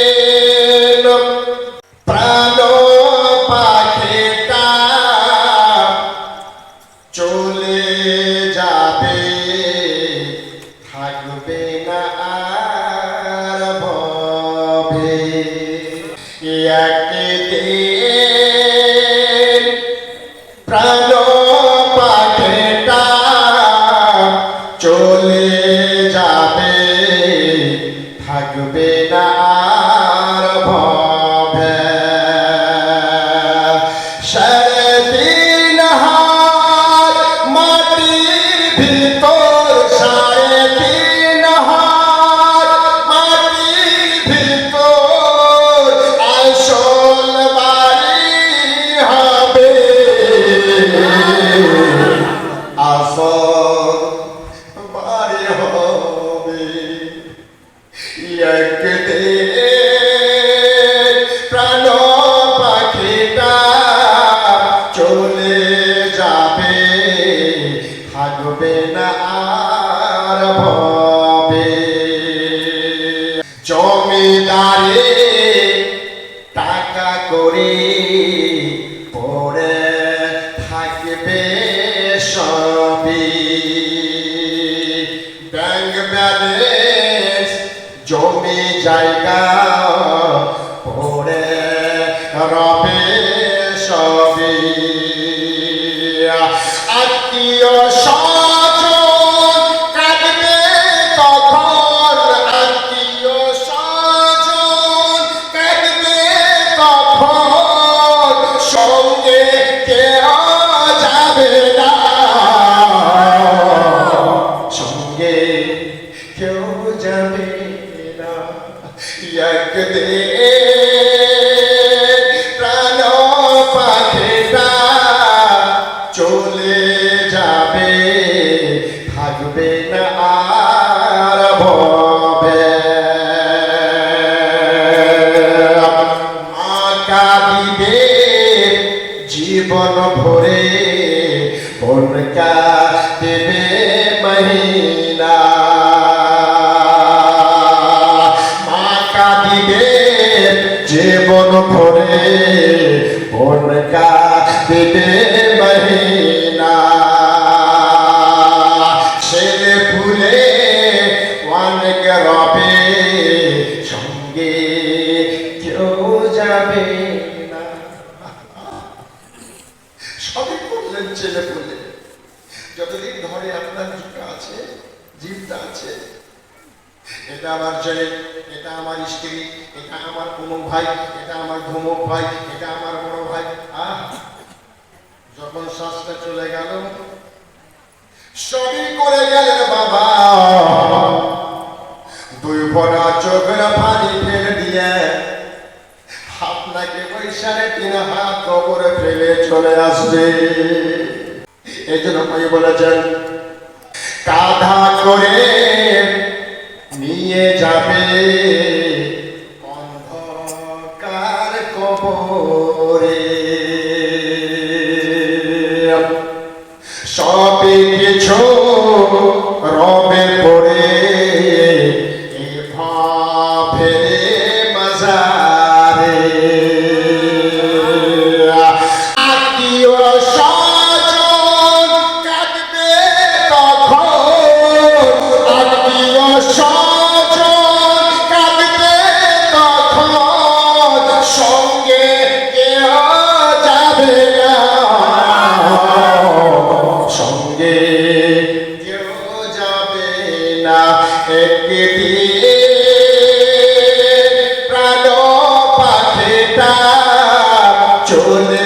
একদিন প্রাণ পাখিটা চলে যাবে থাকবে না আর ভবে। জমিদারে টাকা করে পড়ে থাকবে সবই। ব্যাংক ব্যালেন্স জমি জায়গা পড়ে রবে সবই। আত্মীয় কেউ যাবে না একদিন জীবন ভরে বোন দেবে মহিলা সবই করলেন ছেলে যতদিন ঘরে আপনার আছে জীবটা আছে, এটা আমার ছেলে, এটা আমার স্ত্রী, এটা আমার কোনো ভাই, এটা আমার ধুমক ভাই, এটা আমার বড় ভাই, আহ! যখন শ্বাসটা চলে গেল, সবই করে গেলেন বাবা। দুই ফোটা চোখের পানি সাড়ে তিন হাত কবরে ফেলে চলে আসবে। এই জন্য কই বলেছেন, কাঁধা করে নিয়ে যাবে অন্ধকার কবরে। না একদিন প্রাণ পাখিটা চলে